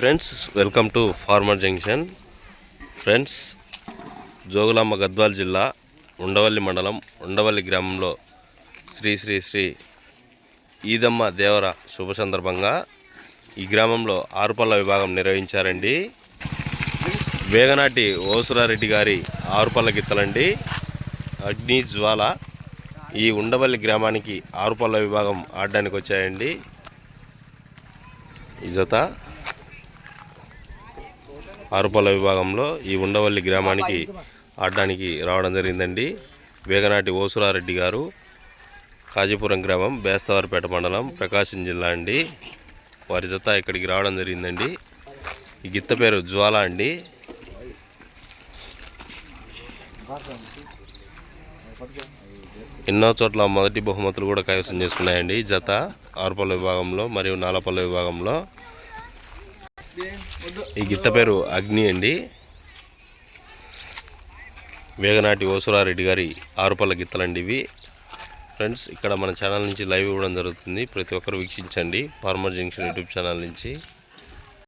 Friends welcome to farmer junction. Friends Jogulamba Gadwal జిల్లా ఉండవల్లి మండలం ఉండవల్లి గ్రామంలో శ్రీ శ్రీ శ్రీ ఈదమ్మ దేవర శుభ సందర్భంగా ఈ గ్రామంలో ఆరుపల్ల విభాగం నిర్వహించారండి. వేగనాటి ఓసురారెడ్డి గారి ఆరుపల్ల గిత్తలండి. అగ్ని జ్వాల ఈ ఉండవల్లి గ్రామానికి ఆరుపల్ల విభాగం ఆడడానికి వచ్చాయండి ఈ జత ఆరుపల్ల విభాగంలో ఈ ఉండవల్లి గ్రామానికి ఆడడానికి రావడం జరిగిందండి. వేగనాటి ఓసురారెడ్డి గారు కాజీపురం గ్రామం బేస్తవారిపేట మండలం ప్రకాశం జిల్లా అండి. వారి జత ఇక్కడికి రావడం జరిగిందండి. ఈ గిత్త పేరు జ్వాల అండి. ఎన్నో చోట్ల మొదటి బహుమతులు కూడా కైవసం చేసుకున్నాయండి జత. ఆరుపల్ల విభాగంలో మరియు నాలపల్ల విభాగంలో ఈ గిత్త పేరు అగ్ని అండి. వేగనాటి ఓసురారెడ్డి గారి ఆరుపల్ల గిత్తలండి ఇవి. ఫ్రెండ్స్ ఇక్కడ మన ఛానల్ నుంచి లైవ్ ఇవ్వడం జరుగుతుంది. ప్రతి ఒక్కరు వీక్షించండి. ఫార్మర్ జంక్షన్ యూట్యూబ్ ఛానల్ నుంచి.